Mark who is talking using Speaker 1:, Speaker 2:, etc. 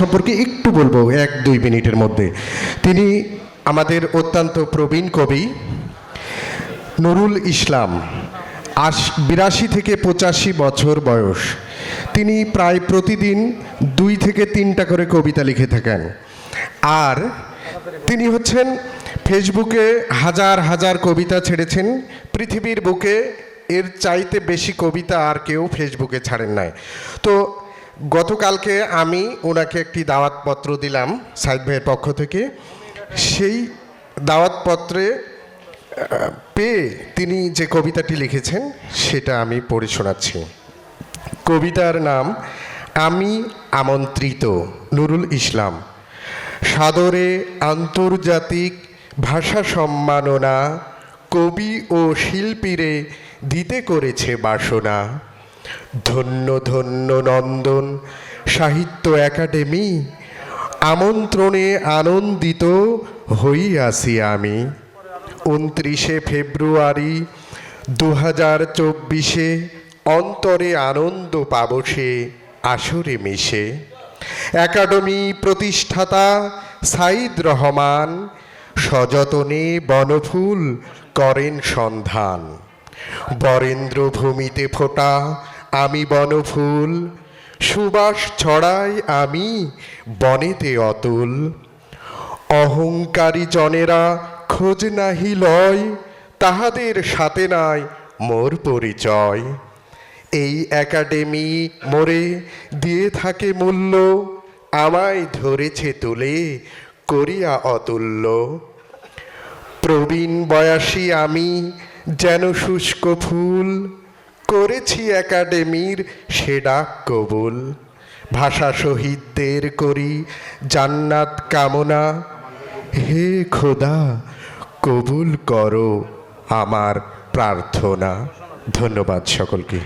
Speaker 1: সম্পর্কে একটু বলব, এক দুই মিনিটের মধ্যে। তিনি আমাদের অত্যন্ত প্রবীণ কবি নুরুল ইসলাম, আশ, বিরাশি থেকে পঁচাশি বছর বয়স। তিনি প্রায় প্রতিদিন দুই থেকে তিনটা করে কবিতা লিখে থাকেন। আর তিনি হচ্ছেন ফেসবুকে হাজার হাজার কবিতা ছেড়েছেন, পৃথিবীর বুকে এর চাইতে বেশি কবিতা আর কেউ ফেসবুকে ছাড়েন নাই। তো গতকালকে আমি ওনাকে একটি দাওয়াতপত্র দিলাম সাইদ ভাইয়ের পক্ষ থেকে। সেই দাওয়াতপত্রে পেয়ে তিনি যে কবিতাটি লিখেছেন সেটা আমি পড়ে শোনাচ্ছি। কবিতার নাম, আমি আমন্ত্রিত নুরুল ইসলাম। সাদরে আন্তর্জাতিক ভাষা সম্মাননা, কবি ও শিল্পীরে দিতে করেছে বাসনা। ধন্য ধন্য নন্দন, সাহিত্য একাডেমি, আমন্ত্রণে আনন্দিত হইয়াছি আমি। উনত্রিশে ফেব্রুয়ারি দু হাজার চব্বিশে অন্তরে আনন্দ পাব সে আসরে মিশে। একাডেমি প্রতিষ্ঠাতা সাইদ রহমান সযতনে বনফুল করেন সন্ধান। বরেন্দ্র ভূমিতে ফোটা আমি বনফুল, সুবাস ছড়াই আমি বনেতে অতুল। অহংকারী জনেরা খোঁজ নাহি লয়, তাহাদের সাথে নাই মোর পরিচয়। এই একাডেমি মোরে দিয়ে থাকে মূল্য, আমায় ধরেছে তুলে করিয়া অতুল্য। প্রবীণ বয়সী আমি যেন শুষ্ক ফুল করেছি একাডেমির সে ডাক কবুল। ভাষা শহীদদের করি জান্নাত কামনা। হে খোদা, কবুল করো আমার প্রার্থনা। ধন্যবাদ সকলকে।